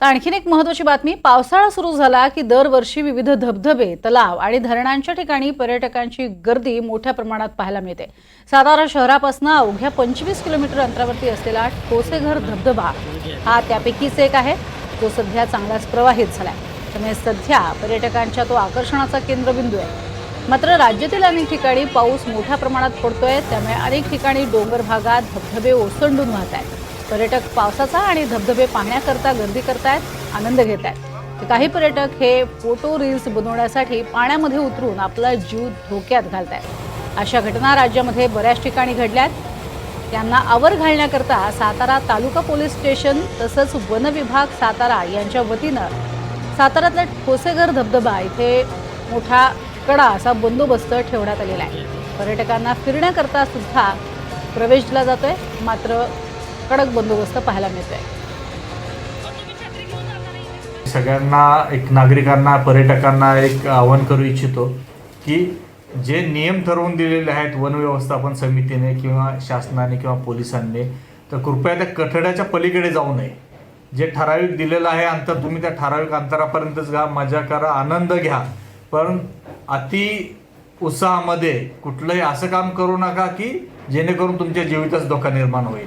तर आणखीन एक महत्वाची बातमी पावसाळा सुरू झाला की दरवर्षी विविध धबधबे तलाव आणि धरणांच्या ठिकाणी पर्यटकांची गर्दी मोठ्या प्रमाणात पाहायला मिळते. सातारा शहरापासून अवघ्या पंचवीस किलोमीटर अंतरावरती असलेला ठोसेघर धबधबा हा त्यापैकीच एक आहे. तो सध्या चांगलाच प्रवाहित झालाय. त्यामुळे सध्या पर्यटकांच्या तो आकर्षणाचा केंद्रबिंदू आहे. मात्र राज्यातील अनेक ठिकाणी पाऊस मोठ्या प्रमाणात पडतोय. त्यामुळे अनेक ठिकाणी डोंगर भागात धबधबे ओसंडून वाहत आहेत. पर्यटक पावसाचा आणि धबधबे पाहण्याकरता गर्दी करतायत आनंद घेत आहेत तर काही पर्यटक हे फोटो रील्स बनवण्यासाठी पाण्यामध्ये उतरून आपला जीव धोक्यात घालतायत. अशा घटना राज्यामध्ये बऱ्याच ठिकाणी घडल्यात. त्यांना आवर घालण्याकरता सातारा तालुका पोलीस स्टेशन तसंच वन विभाग सातारा यांच्या वतीनं साताऱ्यातल्या ठोसेघर धबधबा इथे मोठा कडा असा बंदोबस्त ठेवण्यात आलेला आहे. पर्यटकांना फिरण्याकरता सुद्धा प्रवेश दिला जातोय मात्र कडक बंदोबस्त पाहायला मिळतोय. सगळ्यांना एक नागरिकांना पर्यटकांना एक आवाहन करू इच्छितो की जे नियम ठरवून दिलेले आहेत वन व्यवस्थापन समितीने किंवा शासनाने किंवा पोलिसांनी तर कृपया त्या कठड्याच्या पलीकडे जाऊ नये. जे ठराविक दिलेलं आहे अंतर तुम्ही त्या ठराविक अंतरापर्यंतच घ्या मजा करा आनंद घ्या. पण अति उत्साहामध्ये कुठलंही असं काम करू नका की जेणेकरून तुमच्या जीवितच धोका निर्माण होईल.